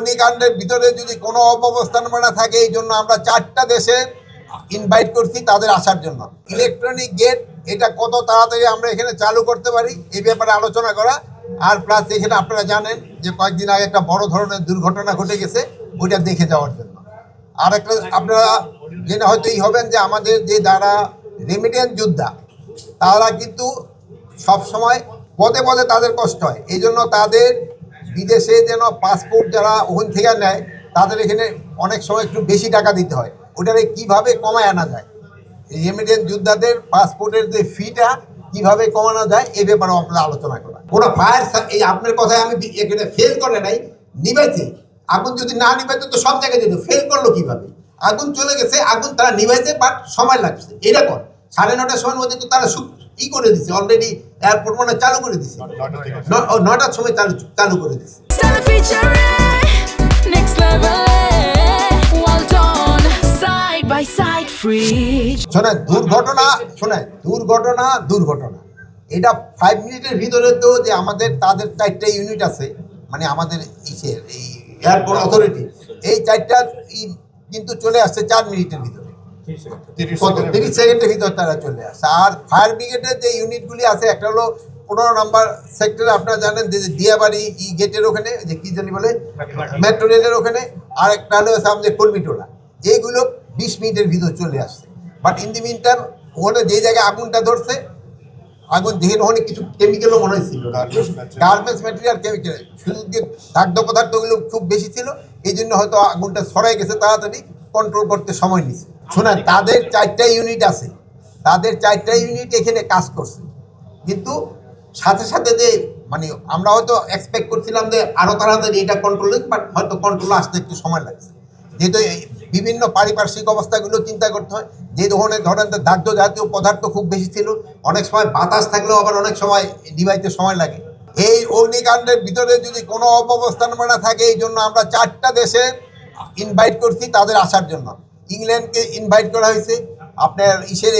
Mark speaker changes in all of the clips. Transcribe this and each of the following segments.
Speaker 1: অগ্নিকাণ্ডের ভিতরে যদি কোনো অব্যবস্থাপনা থাকে, এই জন্য আমরা চারটা দেশে ইনভাইট করছি তাদের আসার জন্য। ইলেকট্রনিক গেট এটা কত তাড়াতাড়ি আমরা এখানে চালু করতে পারি, এই ব্যাপারে আলোচনা করা। আর প্লাস এখানে আপনারা জানেন যে কয়েকদিন আগে একটা বড় ধরনের দুর্ঘটনা ঘটে গেছে, ওইটা দেখে যাওয়ার জন্য। আর একটা আপনারা জেনে হয়তো এই হবেন যে আমাদের যে যারা রেমিডিয়েন্ট যোদ্ধা, তারা কিন্তু সব সময় পদে পদে তাদের কষ্ট হয়। এই জন্য তাদের বিদেশে যেন পাসপোর্ট যারা ওখান থেকে নেয়, তাদের এখানে অনেক সময় একটু বেশি টাকা দিতে হয়। ওটারে কীভাবে কমায় আনা যায়? রেমিডিয়েন্ট যোদ্ধাদের পাসপোর্টের যে ফিটা কীভাবে কমানো যায়, এ ব্যাপারে আপনারা আলোচনা করা কোনো ফায়ার এই আপনার কথায় আমি এখানে ফেল করে নাই নিবাইছে আগুন যদি না নিবাইতে, তো সব জায়গায় যেত। ফেল করল কীভাবে? আগুন চলে গেছে, আগুন তারা নিভাইছে বাট সময় লাগছে। এরকম, সাড়ে নটার সময়ের মধ্যে তো তারা ই করে দিছে অলরেডি এয়ারপোর্ট মানে চালু করে দিছে। ন- ও, নটার সময় চালু চালু করে দিছে।
Speaker 2: Side, free.
Speaker 1: শোনেন দুর্ঘটনা শোনেন দুর্ঘটনা দুর্ঘটনা। এটা ফাইভ মিনিটের ভিতরে তো যে আমাদের তাদের চারটা ইউনিট আছে মানে আমাদের ইসের এই এয়ারপোর্ট অথরিটি এই চারটার ই কিন্তু চলে আসছে চার মিনিটের ভিতরে। তিরিশ সেকেন্ডের ভিতর তারা চলে আসে। আর ফায়ার ব্রিগেডের যে ইউনিটগুলি আছে একটা হলো পনেরো নম্বর সেক্টরে আপনারা জানেন যে দিয়াবাড়ি ই গেটের ওখানে যে কি জানি বলে? মেট্রো রেলের ওখানে আর একটা হলো আমাদের কর্মীটোলা এইগুলো বিশ মিনিটের ভিতর চলে আসছে। But in the meantime ওখানে যে জায়গায় আগুনটা ধরছে আগুন দেখে ওখানে কিছু কেমিক্যালও মনে হয়েছিল গার্মেন্টস ম্যাটেরিয়াল কেমিক্যাল শুধু যে দাগ্ধ পদার্থগুলো খুব বেশি ছিল এই জন্য হয়তো আগুনটা ছড়াই গেছে তাড়াতাড়ি কন্ট্রোল করতে সময় নিছে শোনেন, তাদের চারটা ইউনিট আছে। তাদের চারটা ইউনিট এখানে কাজ করছে। কিন্তু সাথে সাথে যে মানে আমরা হয়তো এক্সপেক্ট করছিলাম যে আরও তাড়াতাড়ি এটা কন্ট্রোল বাট হয়তো কন্ট্রোল আসতে একটু সময় লাগছে। যেহেতু বিভিন্ন পারিপার্শ্বিক অবস্থাগুলো চিন্তা করতে হয়, যে ধরনের, ধরেন দাহ্য জাতীয় পদার্থ খুব বেশি ছিল, অনেক সময় বাতাস থাকলেও আবার অনেক সময় ডিভাইতে সময় লাগে। এই অগ্নিকাণ্ডের ভিতরে যদি কোনো অব্যবস্থাপনা থাকে, এই জন্য আমরা চারটা দেশে ইনভাইট করছি তাদের আসার জন্য। ইংল্যান্ডকে ইনভাইট করা হয়েছে আপনার ইসের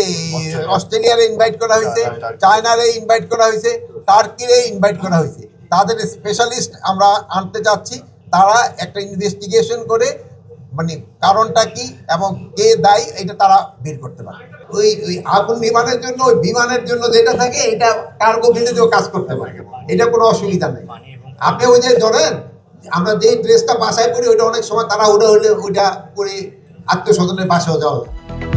Speaker 1: অস্ট্রেলিয়ারে ইনভাইট করা হয়েছে চায়নারে ইনভাইট করা হয়েছে টার্কিরে ইনভাইট করা হয়েছে। তাদের স্পেশালিস্ট আমরা আনতে চাচ্ছি তারা একটা ইনভেস্টিগেশন করে মানে কারণটা কি এবং কে দায়ী এটা তারা বের করতে পারে ওই ওই আগুন বিমানের জন্য ওই বিমানের জন্য যেটা থাকে এটা কার্গো ভিলেজেও কাজ করতে পারে। এটা কোনো অসুবিধা নেই। আপনি ওই যে ধরেন আমরা যেই ড্রেসটা বাসায় করি ওইটা অনেক সময় তারা ওটা হলে ওইটা করে আত্মস্বজনের বাসাও যাওয়া যায়